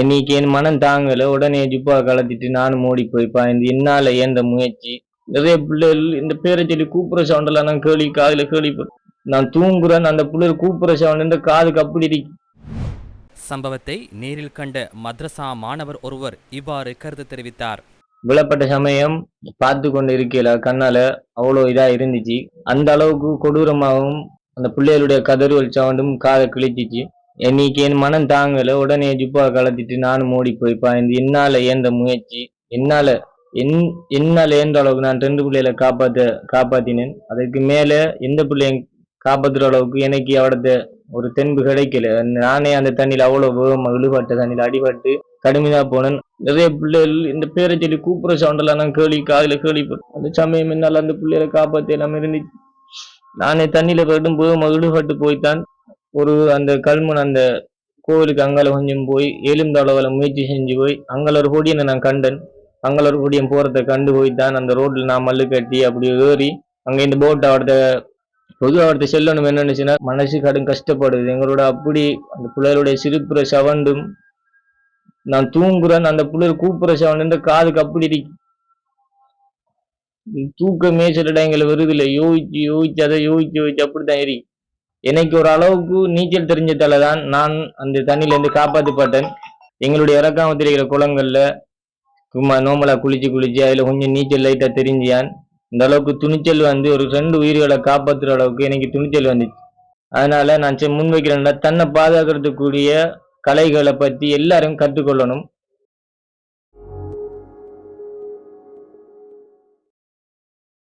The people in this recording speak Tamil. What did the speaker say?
என்னைக்கு என் மனம் தாங்கல. உடனே ஜுப்பா கலத்திட்டு நானும் ஓடி போய்ப்பா இந்த என்னால் ஏந்த முயற்சி. நிறைய பிள்ளைகள் இந்த பேரை சொல்லி கூப்பிட்ற சவுண்டெல்லாம் நான் கேள்வி காதில் கேள்வி நான் தூங்குறேன் அந்த பிள்ளைகள் கூப்பிட்ற சவுண்ட் இந்த காதுக்கு அப்படி இருக்கு சம்பவத்தை நேரில் கண்ட மதரசா மாணவர் ஒருவர் இவ்வாறு கருத்து தெரிவித்தார். விழப்பட்ட சமயம் பார்த்து கொண்டு இருக்கையில கண்ணால அவ்வளோ இதா இருந்துச்சு. அந்த அளவுக்கு கொடூரமாகவும் அந்த பிள்ளைகளுடைய கதறுவல் சவுண்டும் காதை கிழிச்சிச்சு என்னைக்கு என் மனம் தாங்கல உடனே ஜிப்பா கலத்திட்டு நானும் ஓடி போய் பாய்ந்து என்னால ஏந்த முயற்சி என்னால என் என்னால ஏந்த அளவுக்கு நான் ரெண்டு பிள்ளைகளை காப்பாத்த காப்பாத்தினேன். அதுக்கு மேல எந்த பிள்ளையும் காப்பாத்துற அளவுக்கு எனக்கு அவடத்த ஒரு தென்பு கிடைக்கல. நானே அந்த தண்ணியில அவ்வளவு வேகமா இழுபட்ட தண்ணியில அடிபட்டு கடுமையா போனேன். நிறைய பிள்ளைகள் இந்த பேரை சொல்லி கூப்பிட்ற சவுண்டெல்லாம் நான் கேள்வி காதுல கேள்விப்பட்டேன் அந்த சமயம் என்னால் அந்த பிள்ளைகளை காப்பாற்ற எல்லாம் இருந்துச்சு. நானே தண்ணியில போயிட்டும் போய் விழுபட்டு போய்த்தான். ஒரு அந்த கல்மன் அந்த கோவிலுக்கு அங்கால கொஞ்சம் போய் எலும்பு அளவுல முயற்சி செஞ்சு போய் அங்கால ஒரு கொடியை நான் கண்டேன். அங்கால ஒரு கொடியம் போகிறத கண்டு தான் அந்த ரோட்டில் நான் மல்லு கட்டி அப்படி ஏறி அங்கே இந்த போட்டை அவர்த பொதுவாக அவர்த்த செல்லணும் என்னன்னுச்சுன்னா மனசு கடும் கஷ்டப்படுது. எங்களோட அப்படி அந்த பிள்ளைகளுடைய சிரிப்புற சவண்டும் நான் தூங்குறேன் அந்த பிள்ளைகள் கூப்பிடுற சவண்டு காதுக்கு அப்படி இருக்கு. தூக்கமே சில இடங்களை வருதில்லை. யோசிச்சு யோசிச்சு அதை யோசிச்சு யோசிச்சு அப்படித்தான் இருக்கு. எனக்கு ஒரு அளவுக்கு நீச்சல் தெரிஞ்சதால தான் நான் அந்த தண்ணியிலேருந்து காப்பாற்றப்பட்டேன் எங்களுடைய இறக்காமத்தில் இருக்கிற குளங்களில் சும்மா நோம்பலாக குளிச்சு குளிச்சு அதில் கொஞ்சம் நீச்சல் லைட்டாக தெரிஞ்சியான். இந்த அளவுக்கு துணிச்சல் வந்து ஒரு ரெண்டு உயிர்களை காப்பாற்றுற அளவுக்கு எனக்கு துணிச்சல் வந்துச்சு. அதனால் நான் முன்வைக்கிறேன்னா தன்னை பாதுகாக்கிறதுக்குரிய கலைகளை பற்றி எல்லாரும் கற்றுக்கொள்ளணும்.